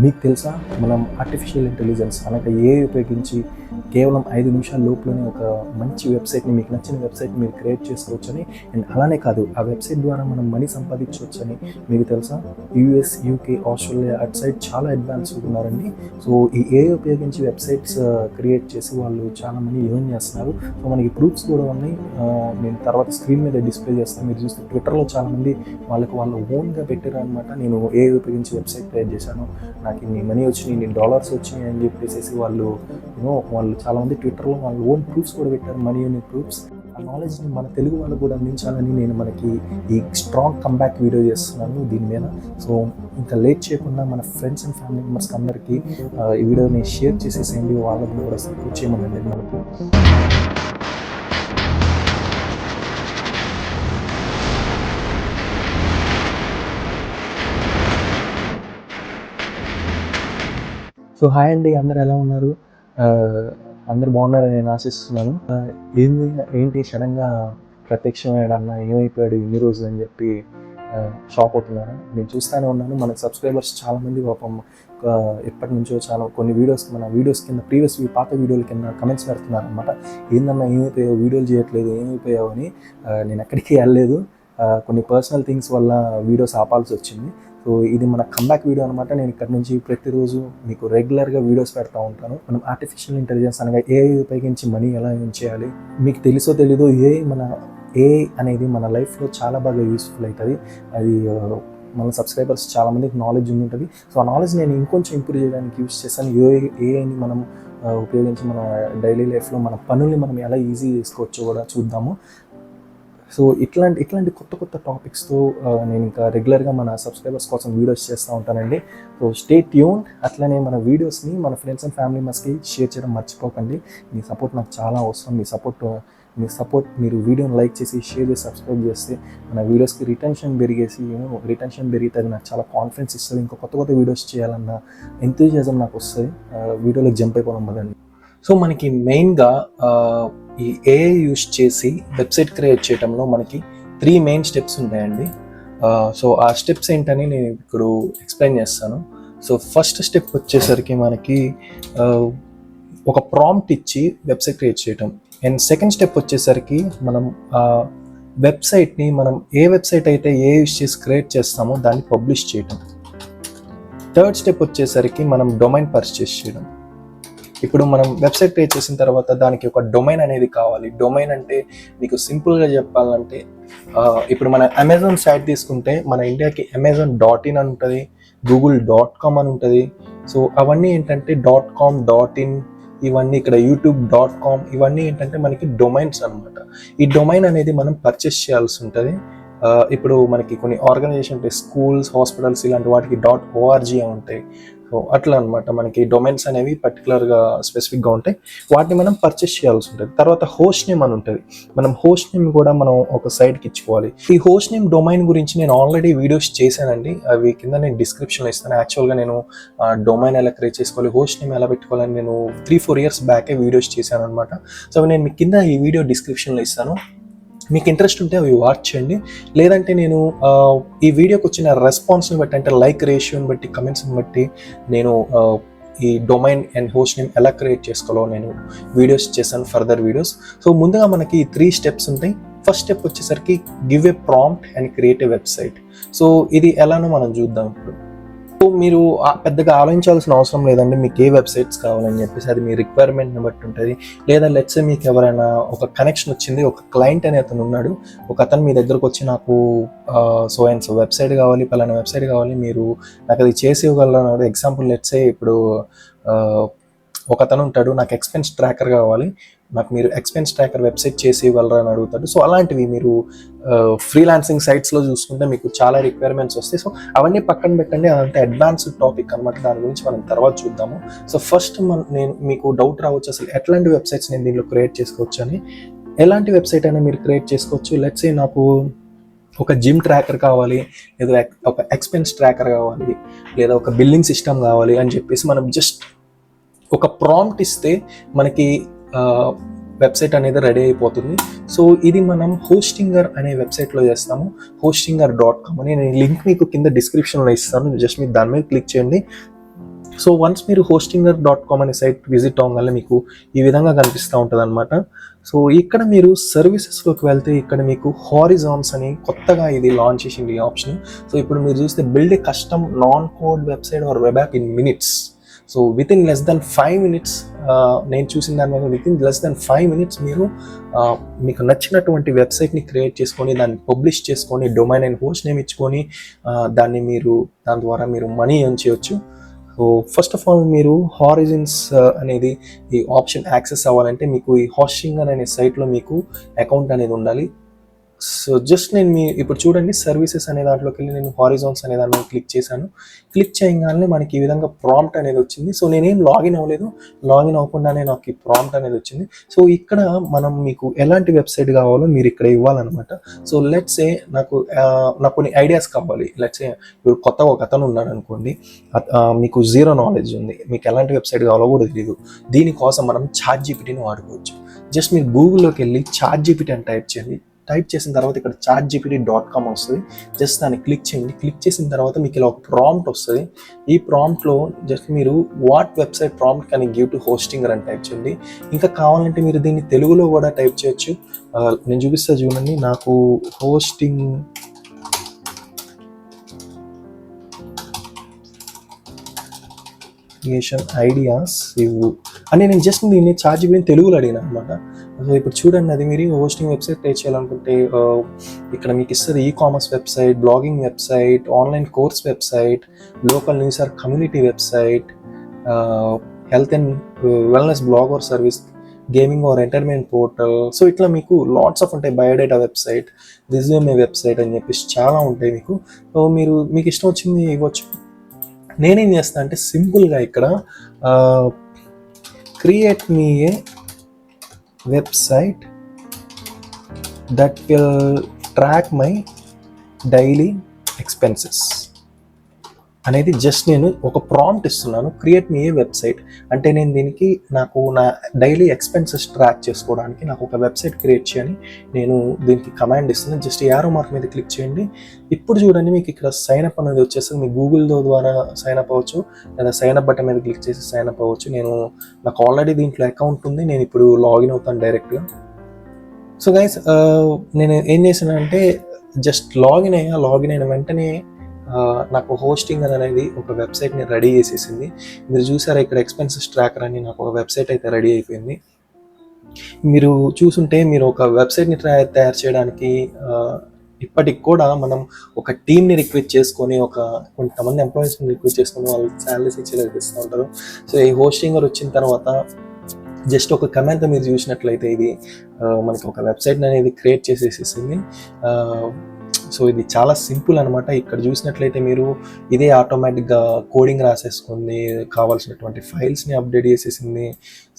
మీకు తెలుసా? మనం ఆర్టిఫిషియల్ ఇంటెలిజెన్స్ అనగా ఏ ఉపయోగించి కేవలం ఐదు నిమిషాల లోపలనే ఒక మంచి వెబ్సైట్ని మీకు నచ్చిన వెబ్సైట్ని మీరు క్రియేట్ చేసుకోవచ్చని అండ్ అలానే కాదు ఆ వెబ్సైట్ ద్వారా మనం మనీ సంపాదించవచ్చని మీకు తెలుసా? US UK Australia at side చాలా అడ్వాన్స్ ఉన్నారండి. సో ఈ ఏ ఉపయోగించి వెబ్సైట్స్ క్రియేట్ చేసి వాళ్ళు చాలా మంది ఎర్న్ చేస్తున్నారు. సో మనకి ప్రూఫ్స్ కూడా ఉన్నాయి. నేను తర్వాత స్క్రీన్ మీద డిస్ప్లే చేస్తాను. మీరు చూస్తే ట్విట్టర్లో చాలామంది వాళ్ళకి వాళ్ళు ఓన్గా పెట్టారు అనమాట నేను ఏ ఉపయోగించి వెబ్సైట్ క్రియేట్ చేశాను. నాకు ఇన్ని మనీ వచ్చినాయి ఇన్ని డాలర్స్ వచ్చినాయి అని చెప్పేసి వాళ్ళు యూనో వాళ్ళు చాలామంది ట్విట్టర్లో వాళ్ళ ఓన్ ప్రూఫ్స్ కూడా పెట్టారు మనీ యూనిట్ ప్రూఫ్స్ ఆ నాలెడ్జ్ని మన తెలుగు వాళ్ళు కూడా అందించాలని నేను మనకి ఈ స్ట్రాంగ్ కంబ్యాక్ వీడియో చేస్తున్నాను దీని మీద. సో ఇంకా లేట్ చేయకుండా మన ఫ్రెండ్స్ అండ్ ఫ్యామిలీ మెంబర్స్కి అందరికీ ఈ వీడియోని షేర్ చేసేసేయండి వాళ్ళని కూడా సపోర్ట్ చేయమని మనకు సో హాయ్ అండి అందరు ఎలా ఉన్నారు? అందరు బాగున్నారని నేను ఆశిస్తున్నాను. ఏంది ఏంటి సడన్గా ప్రత్యక్షమయ్యాడు అన్న ఏమైపోయాడు ఇన్ని రోజులు అని చెప్పి షాక్ అవుతున్నాను నేను చూస్తూనే ఉన్నాను. మన సబ్స్క్రైబర్స్ చాలామంది పాపం ఎప్పటి నుంచో చాలా కొన్ని వీడియోస్ మన వీడియోస్ కింద ప్రీవియస్ పాత వీడియోల కింద కమెంట్స్ పెడుతున్నారు అనమాట ఏందన్నా ఏమైపోయావు? వీడియోలు చేయట్లేదు ఏమైపోయావు అని నేను ఎక్కడికి వెళ్ళలేదు. కొన్ని పర్సనల్ థింగ్స్ వల్ల వీడియోస్ ఆపాల్సి వచ్చింది. సో ఇది మన కంబ్యాక్ వీడియో అనమాట నేను ఇక్కడ నుంచి ప్రతిరోజు మీకు రెగ్యులర్గా వీడియోస్ పెడతా ఉంటాను. మనం ఆర్టిఫిషియల్ ఇంటెలిజెన్స్ అనగా ఏఐ ఉపయోగించి మనీ ఎలా ఏం చేయాలి మీకు తెలుసో తెలీదో ఏఐ మన ఏఐ అనేది మన లైఫ్లో చాలా బాగా యూస్ఫుల్ అవుతుంది అది మన సబ్స్క్రైబర్స్ చాలామందికి నాలెడ్జ్ ఉంటుంది సో ఆ నాలెడ్జ్ నేను ఇంకొంచెం ఇంప్రూవ్ చేయడానికి యూస్ చేస్తాను ఏఐ ఏఐని మనం ఉపయోగించి మన డైలీ లైఫ్లో మన పనుల్ని మనం ఎలా ఈజీ చేసుకోవచ్చో కూడా చూద్దాము. సో ఇట్లాంటి ఇట్లాంటి కొత్త కొత్త టాపిక్స్తో నేను ఇంకా రెగ్యులర్గా మన సబ్స్క్రైబర్స్ కోసం వీడియోస్ చేస్తూ ఉంటానండి. సో స్టే ట్యూన్ అట్లనే మన వీడియోస్ని మన ఫ్రెండ్స్ అండ్ ఫ్యామిలీ మెంబర్స్కి షేర్ చేయడం మర్చిపోకండి. మీ సపోర్ట్ నాకు చాలా అవసరం. మీ సపోర్ట్ మీ సపోర్ట్ మీరు వీడియోని లైక్ చేసి షేర్ చేసి సబ్స్క్రైబ్ చేస్తే మన వీడియోస్కి రిటెన్షన్ పెరిగేసి రిటెన్షన్ పెరిగితే అది నాకు చాలా కాన్ఫిడెన్స్ ఇస్తుంది. ఇంకా కొత్త కొత్త వీడియోస్ చేయాలన్న ఎంతూజియాజం నాకు వస్తుంది. వీడియోలోకి జంప్ అయిపోవడం కదండి సో మనకి మెయిన్గా ఈ ఏఐ యూస్ చేసి వెబ్సైట్ క్రియేట్ చేయడంలో మనకి త్రీ మెయిన్ స్టెప్స్ ఉంటాయండి. సో ఆ స్టెప్స్ ఏంటని నేను ఇప్పుడు ఎక్స్ప్లెయిన్ చేస్తాను. సో ఫస్ట్ స్టెప్ వచ్చేసరికి మనకి ఒక ప్రాంప్ట్ ఇచ్చి వెబ్సైట్ క్రియేట్ చేయటం. అండ్ సెకండ్ స్టెప్ వచ్చేసరికి మనం ఆ వెబ్సైట్ని మనం ఏ వెబ్సైట్ అయితే ఏ యూస్ చేసి క్రియేట్ చేస్తామో దాన్ని పబ్లిష్ చేయటం. థర్డ్ స్టెప్ వచ్చేసరికి మనం డొమైన్ పర్చేస్ చేయడం. ఇప్పుడు మనం వెబ్సైట్ క్రియేట్ చేసిన తర్వాత దానికి ఒక డొమైన్ అనేది కావాలి. డొమైన్ అంటే మీకు సింపుల్గా చెప్పాలంటే ఇప్పుడు మన అమెజాన్ సైట్ తీసుకుంటే మన ఇండియాకి అమెజాన్ డాట్ ఇన్ అని ఉంటుంది గూగుల్ డాట్ కామ్ అని ఉంటుంది. సో అవన్నీ ఏంటంటే. డాట్ కామ్ డాట్ ఇన్ ఇవన్నీ ఇక్కడ యూట్యూబ్ డాట్ కామ్ ఇవన్నీ ఏంటంటే మనకి డొమైన్స్ అనమాట ఈ డొమైన్ అనేది మనం పర్చేస్ చేయాల్సి ఉంటుంది. ఇప్పుడు మనకి కొన్ని ఆర్గనైజేషన్ ఉంటాయి స్కూల్స్ హాస్పిటల్స్ ఇలాంటి వాటికి డాట్ ఓఆర్జీ ఉంటాయి. అట్లా అనమాట మనకి డొమైన్స్ అనేవి పర్టికులర్గా స్పెసిఫిక్గా ఉంటాయి. వాటిని మనం పర్చేస్ చేయాల్సి ఉంటుంది. తర్వాత హోస్ట్ నేమ్ అని ఉంటుంది. మనం హోస్ట్ నేమ్ కూడా మనం ఒక సైడ్కి ఇచ్చుకోవాలి. ఈ హోస్ట్ నేమ్ డొమైన్ గురించి నేను ఆల్రెడీ వీడియోస్ చేశానండి. అవి కింద నేను డిస్క్రిప్షన్లో ఇస్తాను. యాక్చువల్గా నేను డొమైన్ ఎలా క్రియేట్ చేసుకోవాలి హోస్ట్ నేమ్ ఎలా పెట్టుకోవాలని నేను త్రీ ఫోర్ ఇయర్స్ బ్యాకే వీడియోస్ చేశాను అనమాట సో నేను మీ కింద ఈ వీడియో డిస్క్రిప్షన్లో ఇస్తాను. మీకు ఇంట్రెస్ట్ ఉంటే అవి వాచ్ చేయండి. లేదంటే నేను ఈ వీడియోకి వచ్చిన రెస్పాన్స్ని బట్టి అంటే లైక్ రేషియోని బట్టి కమెంట్స్ని బట్టి నేను ఈ డొమైన్ అండ్ హోస్ట్ నేమ్ ఎలా క్రియేట్ చేసుకోవాలో నేను వీడియోస్ చేశాను ఫర్దర్ వీడియోస్ సో ముందుగా మనకి త్రీ స్టెప్స్ ఉంటాయి. ఫస్ట్ స్టెప్ వచ్చేసరికి give a prompt and create a website so ఇది ఎలానో మనం చూద్దాం ఇప్పుడు. మీరు పెద్దగా ఆలోచించాల్సిన అవసరం లేదండి. మీకు ఏ వెబ్సైట్స్ కావాలని చెప్పేసి అది మీ రిక్వైర్మెంట్ని బట్టి ఉంటుంది. లేదా లెట్స్ మీకు ఎవరైనా ఒక కనెక్షన్ వచ్చింది ఒక క్లయింట్ అనే అతను ఉన్నాడు ఒక అతను మీ దగ్గరకు వచ్చి నాకు సో అండ్ సో వెబ్సైట్ కావాలి పలానా వెబ్సైట్ కావాలి మీరు నాకు అది చేసి ఇవ్వగలరు ఎగ్జాంపుల్ లెట్సే ఇప్పుడు ఒక అతను ఉంటాడు నాకు ఎక్స్పెన్స్ ట్రాకర్ కావాలి నాకు మీరు ఎక్స్పెన్స్ ట్రాకర్ వెబ్సైట్ చేసి ఇవ్వగలరా అని అడుగుతాడు. సో అలాంటివి మీరు ఫ్రీలాన్సింగ్ సైట్స్లో చూసుకుంటే మీకు చాలా రిక్వైర్మెంట్స్ వస్తాయి. సో అవన్నీ పక్కన పెట్టండి. అదంతా అడ్వాన్స్డ్ టాపిక్ అనమాట దాని గురించి మనం తర్వాత చూద్దాము. సో ఫస్ట్ మన నేను మీకు డౌట్ రావచ్చు. అసలు ఎట్లాంటి వెబ్సైట్స్ నేను దీనిలో క్రియేట్ చేసుకోవచ్చు అని. ఎలాంటి వెబ్సైట్ అయినా మీరు క్రియేట్ చేసుకోవచ్చు. లెట్స్ ఏ నాకు ఒక జిమ్ ట్రాకర్ కావాలి లేదా ఒక ఎక్స్పెన్స్ ట్రాకర్ కావాలి లేదా ఒక బిల్లింగ్ సిస్టమ్ కావాలి అని చెప్పేసి మనం జస్ట్ ఒక ప్రాంప్ట్ ఇస్తే మనకి వెబ్సైట్ అనేది రెడీ అయిపోతుంది. సో ఇది మనం హోస్టింగర్ అనే వెబ్సైట్లో చేస్తాము. హోస్టింగర్ డాట్ కామ్ అని నేను లింక్ మీకు కింద డిస్క్రిప్షన్లో ఇస్తాను. జస్ట్ మీరు దాని మీద క్లిక్ చేయండి. సో వన్స్ మీరు హోస్టింగర్ డాట్ కామ్ అనే సైట్ విజిట్ అవ్వగానే మీకు ఈ విధంగా కనిపిస్తూ ఉంటుంది అనమాట సో ఇక్కడ మీరు సర్వీసెస్లోకి వెళ్తే ఇక్కడ మీకు హారిజాన్స్ అని కొత్తగా ఇది లాంచ్ చేసింది ఈ ఆప్షన్. సో ఇప్పుడు మీరు చూస్తే build a custom non code website or web app in minutes. So within less than five minutes నేను చూసిన దాని మీద within less than five minutes మీరు uh, మీకు నచ్చినటువంటి వెబ్సైట్ని క్రియేట్ చేసుకొని దాన్ని పబ్లిష్ చేసుకొని డొమైన్ అండ్ హోస్ట్ నేమ్ ఇచ్చుకొని uh, దాన్ని మీరు దాని ద్వారా మీరు మనీ ఎర్న్ చేయొచ్చు. సో ఫస్ట్ ఆఫ్ ఆల్ మీరు హారిజిన్స్ uh, అనేది ఈ ఆప్షన్ యాక్సెస్ అవ్వాలంటే మీకు ఈ హాస్టింగ్ అనే సైట్లో మీకు అకౌంట్ అనేది ఉండాలి. సో జస్ట్ నేను మీ ఇప్పుడు చూడండి సర్వీసెస్ అనే దాంట్లోకి వెళ్ళి నేను హారిజోన్స్ అనే దాని మీద క్లిక్ చేశాను. క్లిక్ చేయగానే మనకి ఈ విధంగా ప్రాంప్ట్ అనేది వచ్చింది. సో నేనేం లాగిన్ అవ్వలేదు. లాగిన్ అవ్వకుండానే నాకు ఈ ప్రాంప్ట్ అనేది వచ్చింది. సో ఇక్కడ మనం మీకు ఎలాంటి వెబ్సైట్ కావాలో మీరు ఇక్కడ ఇవ్వాలన్నమాట. సో లెట్స్ ఏ నాకు నాకు కొన్ని ఐడియాస్ కావాలి. లెట్స్ ఏ ఇప్పుడు కొత్తగా ఒక అతను ఉన్నాడు అనుకోండి. మీకు జీరో నాలెడ్జ్ ఉంది. మీకు ఎలాంటి వెబ్సైట్ కావాలో కూడా తెలియదు దీనికోసం మనం చాట్ జీపీటీని వాడుకోవచ్చు. జస్ట్ మీరు గూగుల్లోకి వెళ్ళి చాట్ జీపీటీ అని టైప్ చేయండి. టైప్ చేసిన తర్వాత ఇక్కడ చాట్ జీపీటీ డాట్ కామ్ వస్తుంది. జస్ట్ దాన్ని క్లిక్ చేయండి. క్లిక్ చేసిన తర్వాత మీకు ఇలా ఒక ప్రాంప్ట్ వస్తుంది. ఈ ప్రాంప్ట్లో జస్ట్ మీరు వాట్ వెబ్సైట్ ప్రాంప్ట్ కానీ గివ్ టు హోస్టింగర్ అని టైప్ చేయండి. ఇంకా కావాలంటే మీరు దీన్ని తెలుగులో కూడా టైప్ చేయొచ్చు. నేను చూపిస్తా చూడండి. నాకు హోస్టింగ్ ఐడియాస్ ఇవ్వు అని నేను జస్ట్ దీన్ని చార్జ్ బిల్ని తెలుగులో అడిగిన అనమాట. సో ఇప్పుడు చూడండి అది మీరు హోస్టింగ్ వెబ్సైట్ క్రియేట్ చేయాలనుకుంటే ఇక్కడ మీకు ఇస్తుంది e commerce website blogging website online course website local news or community website health and wellness blog or service gaming or entertainment portal so ఇట్లా మీకు లాట్స్ ఆఫ్ ఉంటాయి బయోడేటా వెబ్సైట్ రిజ్యూమే వెబ్సైట్ అని చెప్పేసి చాలా ఉంటాయి మీకు. సో మీరు మీకు ఇష్టం వచ్చింది ఇవ్వచ్చు. నేనేం చేస్తాను అంటే సింపుల్గా ఇక్కడ create me a website that will track my daily expenses అనేది జస్ట్ నేను ఒక ప్రాంప్ట్ ఇస్తున్నాను. క్రియేట్ మీ ఏ వెబ్సైట్ అంటే నేను దీనికి నాకు నా డైలీ ఎక్స్పెన్సెస్ ట్రాక్ చేసుకోవడానికి నాకు ఒక వెబ్సైట్ క్రియేట్ చేయని నేను దీనికి కమాండ్ ఇస్తున్నాను జస్ట్ యారో మార్క్ మీద క్లిక్ చేయండి. ఇప్పుడు చూడండి మీకు ఇక్కడ సైన్ అప్ అనేది వచ్చేస్తుంది. మీ గూగుల్ ద్వారా సైన్ అప్ అవ్వచ్చు. లేదా సైన్ అప్ బటన్ మీద క్లిక్ చేసి సైన్ అప్ అవ్వచ్చు. నేను నాకు ఆల్రెడీ దీంట్లో అకౌంట్ ఉంది. నేను ఇప్పుడు లాగిన్ అవుతాను డైరెక్ట్గా సో గైస్ నేను ఏం చేశానంటే జస్ట్ లాగిన్ అయ్యా. లాగిన్ అయిన వెంటనే నాకు హోస్టింగ్ అనేది ఒక వెబ్సైట్ని రెడీ చేసేసింది. మీరు చూసారా ఇక్కడ ఎక్స్పెన్సెస్ ట్రాకర్ అని నాకు ఒక వెబ్సైట్ అయితే రెడీ అయిపోయింది. మీరు చూసుంటే మీరు ఒక వెబ్సైట్ని తయారు తయారు చేయడానికి ఇప్పటికి కూడా మనం ఒక టీమ్ని రిక్వెస్ట్ చేసుకొని ఒక కొంతమంది ఎంప్లాయీస్ని రిక్వెస్ట్ చేసుకొని వాళ్ళు శాలరీస్ ఇచ్చేలాగా ఇస్తూ ఉంటారు. సో ఈ హోస్టింగ్ వచ్చిన తర్వాత జస్ట్ ఒక కమెంట్ మీరు చూసినట్లయితే ఇది మనకి ఒక వెబ్సైట్ అనేది క్రియేట్ చేసేసేసింది. సో ఇది చాలా సింపుల్ అనమాట ఇక్కడ చూసినట్లయితే మీరు ఇదే ఆటోమేటిక్గా కోడింగ్ రాసేసుకుంది కావాల్సినటువంటి ఫైల్స్ని అప్డేట్ చేసేసింది.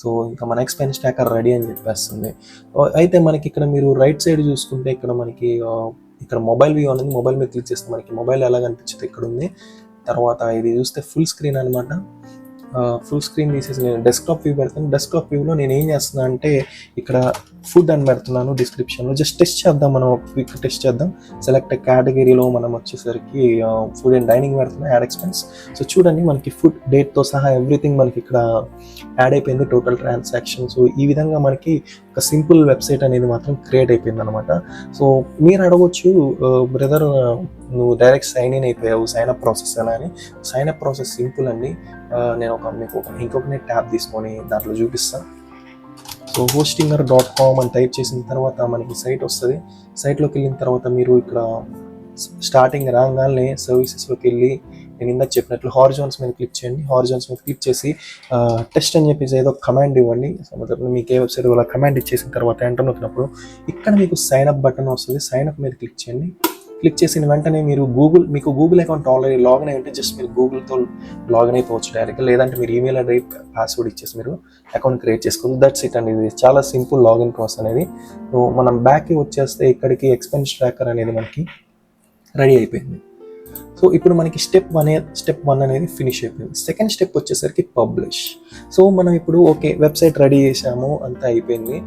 సో ఇంకా మన ఎక్స్పెన్స్ ట్యాకర్ రెడీ అని చెప్పేస్తుంది. అయితే మనకి ఇక్కడ మీరు రైట్ సైడ్ చూసుకుంటే ఇక్కడ మనకి ఇక్కడ మొబైల్ వ్యూ అనేది మొబైల్ మీద క్లిక్ చేస్తే మనకి మొబైల్ ఎలా కనిపించింది ఇక్కడ ఉంది. తర్వాత ఇది చూస్తే ఫుల్ స్క్రీన్ అనమాట ఫుల్ స్క్రీన్ తీసేసి నేను డెస్క్టాప్ వ్యూ పెడతాను. డెస్క్టాప్ వ్యూలో నేను ఏం చేస్తున్నా అంటే ఇక్కడ ఫుడ్ అని పెడుతున్నాను డిస్క్రిప్షన్లో జస్ట్ టెస్ట్ చేద్దాం మనం క్విక్ టెస్ట్ చేద్దాం. సెలెక్ట్ కేటగిరీలో మనం వచ్చేసరికి ఫుడ్ అండ్ డైనింగ్ పెడుతున్నాం యాడ్ ఎక్స్పెన్స్ సో చూడండి మనకి ఫుడ్ డేట్తో సహా ఎవ్రీథింగ్ మనకి ఇక్కడ యాడ్ అయిపోయింది టోటల్ ట్రాన్సాక్షన్ సో ఈ విధంగా మనకి ఒక సింపుల్ వెబ్సైట్ అనేది మాత్రం క్రియేట్ అయిపోయింది అనమాట సో మీరు అడగవచ్చు బ్రదర్ నువ్వు డైరెక్ట్ సైన్ ఇన్ అయిపోయావు సైన్ అప్ ప్రాసెస్ ఎలా అని. సైన్ అప్ ప్రాసెస్ సింపుల్ అండి. నేను ఒక మీకు ఒక ఇంకొకనే ట్యాబ్ తీసుకొని దాంట్లో చూపిస్తాను సో హోస్టింగర్ డాట్ కామ్ అని టైప్ చేసిన తర్వాత మనకి సైట్ వస్తుంది. సైట్లోకి వెళ్ళిన తర్వాత మీరు ఇక్కడ స్టార్టింగ్ రాగానే సర్వీసెస్లోకి వెళ్ళి నేను ఇందాక చెప్పినట్లు హార్జోన్స్ మీద క్లిక్ చేయండి. హార్జోన్స్ మీద క్లిక్ చేసి టెస్ట్ అని చెప్పేసి ఏదో కమాండ్ ఇవ్వండి. మీకు ఏ వెబ్సైట్ అలా కమాండ్ ఇచ్చేసిన తర్వాత ఎంటర్ నొక్కినప్పుడు ఇక్కడ మీకు సైన్ అప్ బటన్ వస్తుంది. సైన్ అప్ మీద క్లిక్ చేయండి. క్లిక్ చేసిన వెంటనే మీరు గూగుల్ మీకు గూగుల్ అకౌంట్ ఆల్రెడీ లాగిన్ అయి ఉంటే జస్ట్ మీరు గూగుల్తో లాగిన్ అయిపోవచ్చు డైరెక్ట్గా లేదంటే మీరు ఈమెయిల్ ఐడి పాస్వర్డ్ ఇచ్చేసి మీరు అకౌంట్ క్రియేట్ చేసుకోవచ్చు. దట్స్ ఇట్ అండి ఇది. చాలా సింపుల్ లాగిన్ ప్రాసెస్ అనేది. సో మనం బ్యాక్కి వచ్చేస్తే ఇక్కడికి ఎక్స్పెన్స్ ట్రాకర్ అనేది మనకి రెడీ అయిపోయింది. సో ఇప్పుడు మనకి స్టెప్ వన్ స్టెప్ వన్ అనేది ఫినిష్ అయిపోయింది. సెకండ్ స్టెప్ వచ్చేసరికి పబ్లిష్ సో మనం ఇప్పుడు ఓకే వెబ్సైట్ రెడీ చేసాము అంతా అయిపోయింది.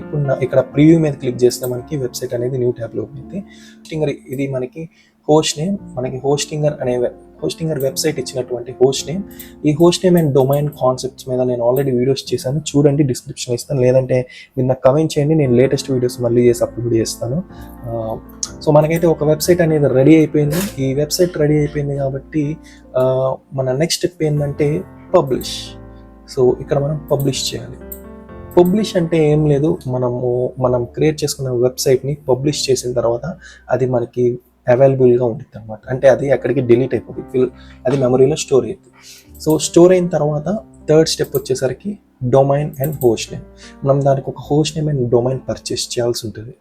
ఇప్పుడు ఇక్కడ ప్రివ్యూ మీద క్లిక్ చేస్తే మనకి వెబ్సైట్ అనేది న్యూ ట్యాబ్లో ఓపెన్ హోస్టింగర్ ఇది మనకి హోస్ట్ నేమ్ మనకి హోస్టింగర్ అనే హోస్టింగర్ వెబ్సైట్ ఇచ్చినటువంటి హోస్ట్ నేమ్ ఈ host name and domain concepts మీద నేను ఆల్రెడీ వీడియోస్ చేశాను. చూడండి డిస్క్రిప్షన్ ఇస్తాను. లేదంటే మీరు నాకు కమెంట్ చేయండి నేను లేటెస్ట్ వీడియోస్ మళ్ళీ చేసి అప్లోడ్ చేస్తాను. సో మనకైతే ఒక వెబ్సైట్ అనేది రెడీ అయిపోయింది. ఈ వెబ్సైట్ రెడీ అయిపోయింది కాబట్టి మన నెక్స్ట్ స్టెప్ ఏంటంటే పబ్లిష్. సో ఇక్కడ మనం పబ్లిష్ చేయాలి. పబ్లిష్ అంటే ఏం లేదు. మనము మనం క్రియేట్ చేసుకున్న వెబ్సైట్ని పబ్లిష్ చేసిన తర్వాత అది మనకి అవైలబుల్గా ఉంటుంది అనమాట అంటే అది అక్కడికి డిలీట్ అయిపోతుంది ఫిల్ అది మెమరీలో స్టోర్ అవుతుంది సో స్టోర్ అయిన తర్వాత థర్డ్ స్టెప్ వచ్చేసరికి డొమైన్ అండ్ హోస్ట్ నేమ్ మనం దానికి ఒక host name and domain purchase చేయాల్సి ఉంటుంది.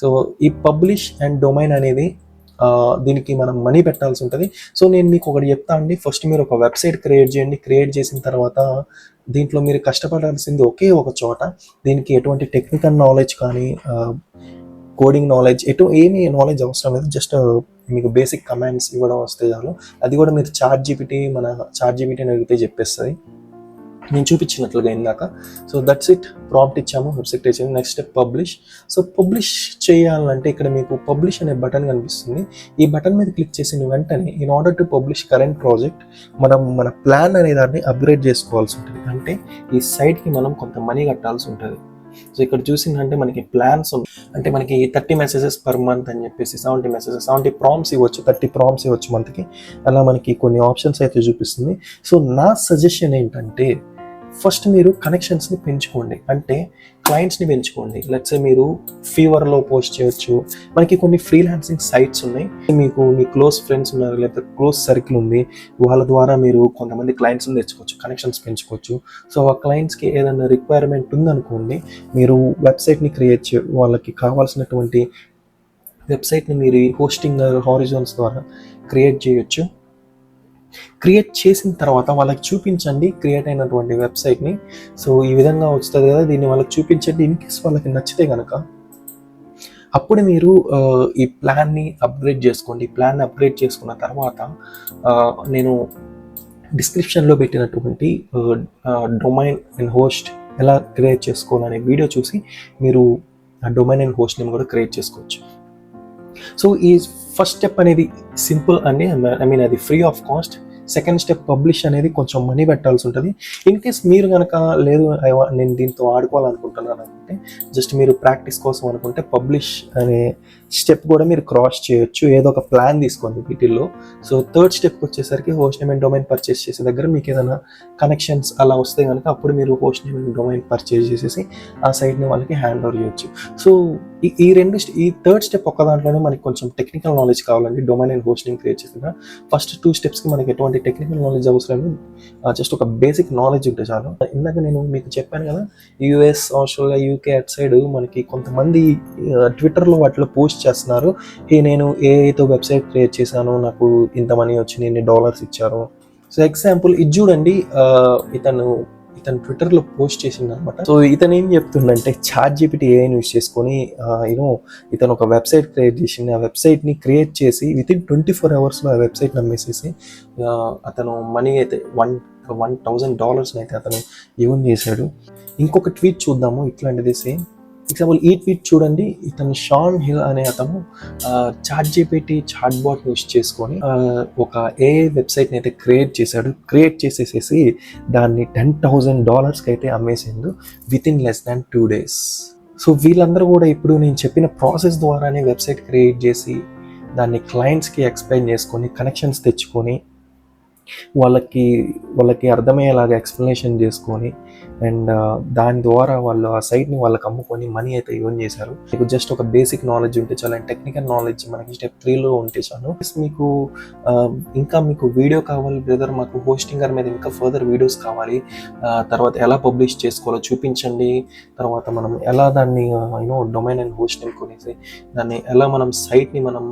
సో ఈ పబ్లిష్ అండ్ డొమైన్ అనేది దీనికి మనం మనీ పెట్టాల్సి ఉంటుంది. సో నేను మీకు ఒకటి చెప్తా అండి. ఫస్ట్ మీరు ఒక వెబ్సైట్ క్రియేట్ చేయండి. క్రియేట్ చేసిన తర్వాత దీంట్లో మీరు కష్టపడాల్సింది ఒకే ఒక చోట. దీనికి ఎటువంటి టెక్నికల్ నాలెడ్జ్ కానీ కోడింగ్ నాలెడ్జ్ ఎటు ఏమీ నాలెడ్జ్ అవసరం లేదు. జస్ట్ మీకు బేసిక్ కమాండ్స్ ఇవ్వడం వస్తే చాలు. అది కూడా మీరు చార్ట్ జీపీటీ మన చార్ట్ జీపీటీని అడిగితే చెప్పేస్తుంది. నేను చూపించినట్లుగా ఇందాక. సో దట్స్ ఇట్ ప్రాంప్ట్ ఇచ్చాము వెబ్సైట్ ఇచ్చింది next step publish so publish చేయాలంటే ఇక్కడ మీకు పబ్లిష్ అనే బటన్ కనిపిస్తుంది. ఈ బటన్ మీద క్లిక్ చేసిన వెంటనే in order to publish current project మనం మన ప్లాన్ అనే దాన్ని అప్గ్రేడ్ చేసుకోవాల్సి ఉంటుంది. అంటే ఈ సైట్కి మనం కొంత మనీ కట్టాల్సి ఉంటుంది. సో ఇక్కడ చూసిందంటే మనకి ప్లాన్స్ అంటే మనకి థర్టీ మెసేజెస్ పర్ మంత్ అని చెప్పేసి సెవెంటీ మెసేజెస్ సెవెంటీ ప్రామ్స్ ఇవ్వచ్చు థర్టీ ప్రామ్స్ ఇవ్వచ్చు మంత్కి అలా మనకి కొన్ని ఆప్షన్స్ అయితే చూపిస్తుంది. సో నా సజెషన్ ఏంటంటే ఫస్ట్ మీరు కనెక్షన్స్ని పెంచుకోండి. అంటే క్లయింట్స్ని పెంచుకోండి. లెట్స్ మీరు ఫీవర్లో పోస్ట్ చేయొచ్చు. మనకి కొన్ని ఫ్రీలాన్సింగ్ సైట్స్ ఉన్నాయి. మీకు మీ క్లోజ్ ఫ్రెండ్స్ ఉన్నారు లేకపోతే క్లోజ్ సర్కిల్ ఉంది. వాళ్ళ ద్వారా మీరు కొంతమంది క్లయింట్స్ని తెచ్చుకోవచ్చు కనెక్షన్స్ పెంచుకోవచ్చు. సో ఆ క్లయింట్స్కి ఏదైనా రిక్వైర్మెంట్ ఉందనుకోండి మీరు వెబ్సైట్ని క్రియేట్ చే వాళ్ళకి కావాల్సినటువంటి వెబ్సైట్ని మీరు హోస్టింగ్ హారిజోన్స్ ద్వారా క్రియేట్ చేయొచ్చు. క్రియేట్ చేసిన తర్వాత వాళ్ళకి చూపించండి క్రియేట్ అయినటువంటి వెబ్సైట్ని. సో ఈ విధంగా వస్తుంది కదా దీన్ని వాళ్ళకి చూపించండి ఇన్ కేస్ వాళ్ళకి నచ్చితే కనుక అప్పుడు మీరు ఈ ప్లాన్ని అప్గ్రేడ్ చేసుకోండి. ప్లాన్ అప్గ్రేడ్ చేసుకున్న తర్వాత నేను డిస్క్రిప్షన్లో పెట్టినటువంటి డొమైన్ అండ్ హోస్ట్ ఎలా క్రియేట్ చేసుకోవాలనే వీడియో చూసి మీరు ఆ డొమైన్ అండ్ హోస్ట్ నేమ్ కూడా క్రియేట్ చేసుకోవచ్చు. సో ఈ ఫస్ట్ స్టెప్ అనేది సింపుల్ అండి. ఐ మీన్ అది free of cost second step publish అనేది కొంచెం మనీ పెట్టాల్సి ఉంటుంది. ఇన్ కేస్ మీరు కనుక లేదు నేను దీంతో ఆడుకోవాలనుకుంటున్నాను అనుకుంటే జస్ట్ మీరు ప్రాక్టీస్ కోసం అనుకుంటే పబ్లిష్ అనే స్టెప్ కూడా మీరు క్రాస్ చేయొచ్చు. ఏదో ఒక ప్లాన్ తీసుకోండి వీటిల్లో. సో థర్డ్ స్టెప్ వచ్చేసరికి host name and domain purchase చేసే దగ్గర మీకు ఏదైనా కనెక్షన్స్ అలా వస్తే కనుక అప్పుడు మీరు host name and domain purchase చేసేసి ఆ సైట్ని వాళ్ళకి హ్యాండ్ ఓవర్ చేయొచ్చు. సో ఈ ఈ రెండు ఈ థర్డ్ స్టెప్ ఒక్క దాంట్లోనే మనకి కొంచెం టెక్నికల్ నాలెడ్జ్ కావాలండి. డొమైన్ అండ్ హోస్టింగ్ క్రియేట్ చేసిన ఫస్ట్ టూ స్టెప్స్కి మనకి ఎటువంటి టెక్నికల్ నాలెడ్జ్ అవసరం జస్ట్ ఒక బేసిక్ నాలెడ్జ్ ఉంటే చాలు. ఇందాక నేను మీకు చెప్పాను కదా US Australia UK at side మనకి కొంతమంది ట్విట్టర్లో వాటిలో పోస్ట్ చేస్తున్నారు. ఈ నేను ఏఐతో వెబ్సైట్ క్రియేట్ చేశాను. నాకు ఇంత మనీ వచ్చింది ఇన్ని డాలర్స్ ఇచ్చారు. సో ఎగ్జాంపుల్ ఇది చూడండి. ఇతను ఇతను ట్విట్టర్లో పోస్ట్ చేసింది అనమాట సో ఇతను ఏం చెప్తుండంటే చాట్ జీపీటీ ఏఐని యూస్ చేసుకొని యూనో ఇతను ఒక వెబ్సైట్ క్రియేట్ చేసింది. ఆ వెబ్సైట్ని క్రియేట్ చేసి విత్ ఇన్ ట్వంటీ ఫోర్ అవర్స్లో ఆ వెబ్సైట్ నమ్మేసేసి అతను మనీ అయితే వన్ వన్ థౌజండ్ డాలర్స్ని అయితే అతను యూన్ చేశాడు. ఇంకొక ట్వీట్ చూద్దాము. ఇట్లాంటిది సేమ్. ఎగ్జాంపుల్ ఈ ట్వీట్ చూడండి. ఇతను షాన్ హిల్ అనే అతను ChatGPT chat bot use చేసుకొని ఒక ఏ వెబ్సైట్ని అయితే క్రియేట్ చేశాడు. క్రియేట్ చేసేసేసి దాన్ని టెన్ థౌజండ్ డాలర్స్కి అయితే అమ్మేసిండు within less than two days so వీళ్ళందరూ కూడా ఇప్పుడు నేను చెప్పిన ప్రాసెస్ ద్వారానే వెబ్సైట్ క్రియేట్ చేసి దాన్ని క్లయింట్స్కి ఎక్స్ప్లెయిన్ చేసుకొని కనెక్షన్స్ తెచ్చుకొని వాళ్ళకి వాళ్ళకి అర్థమయ్యేలాగా ఎక్స్ప్లెనేషన్ చేసుకొని అండ్ దాని ద్వారా వాళ్ళు ఆ సైట్ని వాళ్ళకి అమ్ముకొని మనీ అయితే యూన్ చేశారు. మీకు జస్ట్ ఒక బేసిక్ నాలెడ్జ్ ఉంటే చాలా టెక్నికల్ నాలెడ్జ్ మనకి స్టెప్ త్రీలో ఉంటే చాలు. మీకు ఇంకా మీకు వీడియో కావాలి బ్రదర్ మాకు హోస్టింగర్ మీద ఇంకా ఫర్దర్ వీడియోస్ కావాలి. తర్వాత ఎలా పబ్లిష్ చేసుకోవాలో చూపించండి. తర్వాత మనం ఎలా దాన్ని యూనో డొమైన్ అండ్ హోస్టింగ్ కొనేసి దాన్ని ఎలా మనం సైట్ని మనం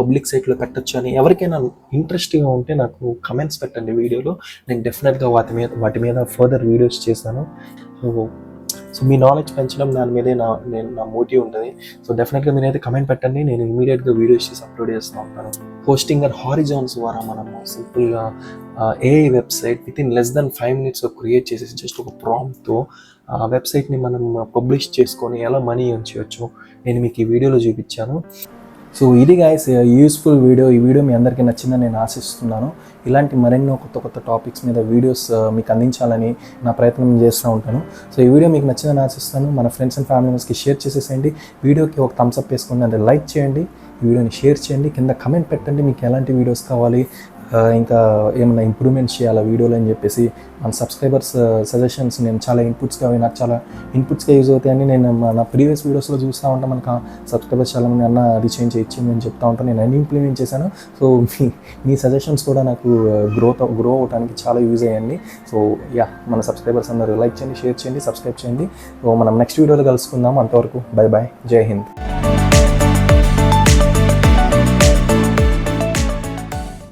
పబ్లిక్ సైట్లో పెట్టొచ్చు అని ఎవరికైనా ఇంట్రెస్టింగ్గా ఉంటే నాకు కమెంట్స్ పెట్టండి వీడియోలో. నేను డెఫినెట్గా వాటి మీద వాటి మీద ఫర్దర్ వీడియోస్ చేశాను సో సో మీ నాలెడ్జ్ పెంచడం దాని మీదే నా నేను నా మోటివ్ ఉంటుంది సో డెఫినెట్గా మీరైతే కమెంట్ పెట్టండి. నేను ఇమీడియట్గా వీడియోస్ చేసి అప్లోడ్ చేస్తూ ఉంటాను. పోస్టింగ్ అండ్ హారిజాన్స్ ద్వారా మనము సింపుల్గా a website within less than five minutes create చేసేసి జస్ట్ ఒక ప్రాంప్ట్తో ఆ వెబ్సైట్ని మనం పబ్లిష్ చేసుకొని ఎలా మనీ చేయొచ్చు నేను మీకు ఈ వీడియోలో చూపించాను. సో ఇది గాయస్ యూస్ఫుల్ వీడియో ఈ వీడియో మీ అందరికీ నచ్చిందని నేను ఆశిస్తున్నాను. ఇలాంటి మరెన్నో కొత్త కొత్త టాపిక్స్ మీద వీడియోస్ uh, మీకు అందించాలని నా ప్రయత్నం చేస్తూ ఉంటాను. సో ఈ వీడియో మీకు నచ్చిందని ఆశిస్తాను మన ఫ్రెండ్స్ అండ్ ఫ్యామిలీ మెంబర్స్కి షేర్ చేసేసేయండి. వీడియోకి ఒక థమ్స్అప్ వేసుకోండి అంటే లైక్ చేయండి. ఈ వీడియోని షేర్ చేయండి. కింద కమెంట్ పెట్టండి. మీకు ఎలాంటి వీడియోస్ కావాలి? ఇంకా ఏమైనా ఇంప్రూవ్మెంట్స్ చేయాలా వీడియోలో అని చెప్పేసి మన సబ్స్క్రైబర్స్ సజెషన్స్ నేను చాలా ఇన్పుట్స్గా అవి నాకు చాలా ఇన్పుట్స్గా యూజ్ అవుతాయని నేను మన ప్రీవియస్ వీడియోస్లో చూస్తూ ఉంటాను మనకు సబ్స్క్రైబర్స్ చాలామంది అన్న అది చేంజ్ ఇచ్చింది అని చెప్తా ఉంటాను నేను అన్ని ఇంప్లిమెంట్ చేశాను. సో మీ మీ సజెషన్స్ కూడా నాకు గ్రోత్ గ్రో అవడానికి చాలా యూజ్ అయ్యండి సో యా మన సబ్స్క్రైబర్స్ అందరూ లైక్ చేయండి షేర్ చేయండి సబ్స్క్రైబ్ చేయండి. సో మనం నెక్స్ట్ వీడియోలో కలుసుకుందాం. అంతవరకు బై బాయ్ జై హింద్.